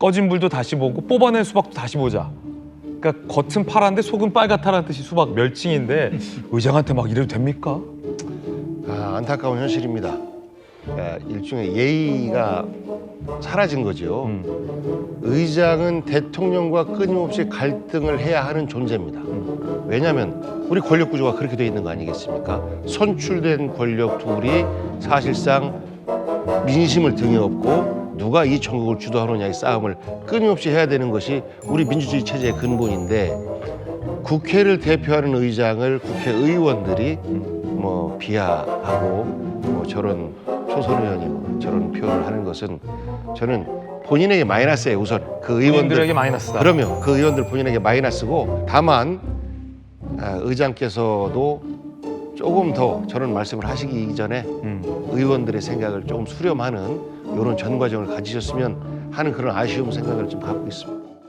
꺼진 불도 다시 보고 뽑아낸 수박도 다시 보자. 그러니까 겉은 파란데 속은 빨갛다는 뜻이 수박 멸칭인데 의장한테 막 이래도 됩니까? 아, 안타까운 현실입니다. 그러니까 일종의 예의가 사라진 거죠. 음. 의장은 대통령과 끊임없이 갈등을 해야 하는 존재입니다. 왜냐하면 우리 권력 구조가 그렇게 돼 있는 거 아니겠습니까? 선출된 권력 둘이 사실상 민심을 등에 업고 누가 이 전국을 주도하느냐의 싸움을 끊임없이 해야 되는 것이 우리 민주주의 체제의 근본인데 국회를 대표하는 의장을 국회의원들이 뭐 비하하고 뭐 저런 초선 의원이 뭐 저런 표현을 하는 것은 저는 본인에게 마이너스예요 우선 그 의원들 의원들에게 마이너스다. 그러면 그 의원들 본인에게 마이너스고 다만 아, 의장께서도 조금 더 저런 말씀을 하시기 이전에 음. 의원들의 생각을 조금 수렴하는 이런 전 과정을 가지셨으면 하는 그런 아쉬움 생각을 좀 갖고 있습니다.